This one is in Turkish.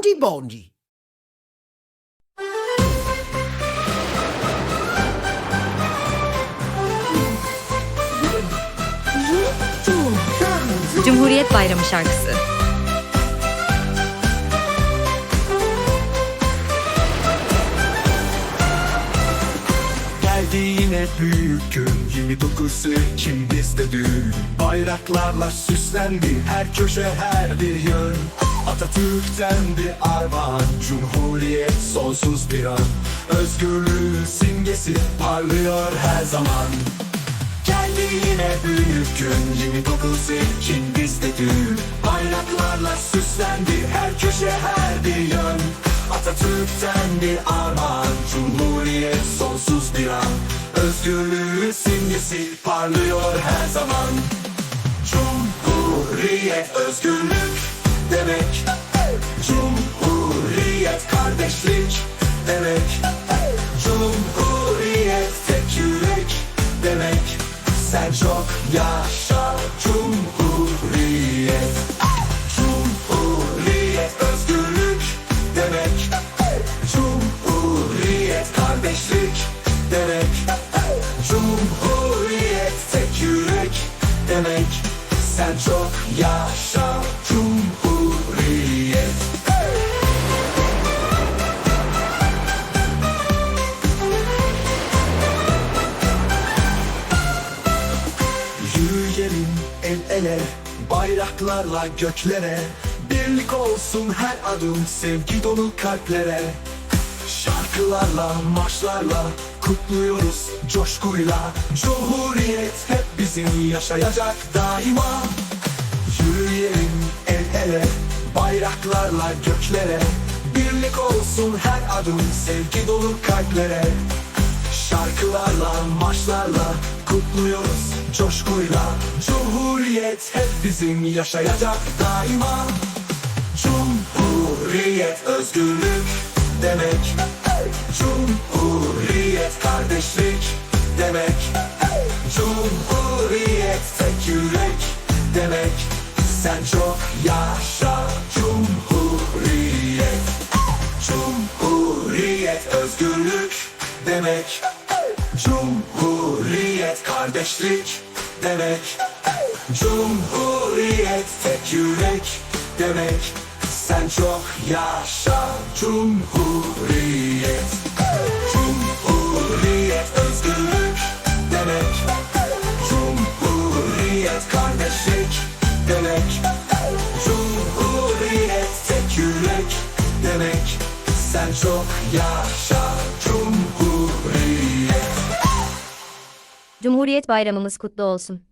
Bonji bonji. Cumhuriyet Bayramı şarkısı. Geldi yine büyük gün 29 Ekim bizde düğün Bayraklarla süslendi her köşe her bir yön Atatürk'ten bir armağan Cumhuriyet sonsuz bir an. Özgürlüğün simgesi parlıyor her zaman. Geldi yine büyük gün 29 Ekim bizde düğün Bayraklarla süslendi her köşe her bir yön. Atatürk'ten bir armağan Cumhuriyet sonsuz bir an. Özgürlüğün simgesi parlıyor her zaman. Cumhuriyet özgürlük demek. Cumhuriyet kardeşlik demek. Cumhuriyet tek yürek demek. Sen çok yaşa Cumhuriyet. Cumhuriyet özgürlük demek. Cumhuriyet kardeşlik demek. Cumhuriyet tek yürek demek. Sen çok yaşa Cumhuriyet ele Bayraklarla göklere. Birlik olsun her adım Sevgi dolu kalplere. Şarkılarla, marşlarla Kutluyoruz coşkuyla. Cumhuriyet hep bizim yaşayacak daima. Yürüyelim el ele Bayraklarla göklere. Birlik olsun her adım Sevgi dolu kalplere. Şarkılarla, marşlarla kutluyoruz coşkuyla Cumhuriyet hep bizim yaşayacak daima. Cumhuriyet özgürlük demek. Cumhuriyet kardeşlik demek. Cumhuriyet tek yürek demek. Sen çok yaşa. Cumhuriyet. Cumhuriyet özgürlük demek. Cumhuriyet kardeşlik demek Cumhuriyet tek yürek demek Sen çok yaşa. Cumhuriyet Cumhuriyet özgürlük demek. Cumhuriyet kardeşlik demek. Cumhuriyet tek yürek demek Sen çok yaşa. Cumhuriyet. Cumhuriyet Bayramımız kutlu olsun.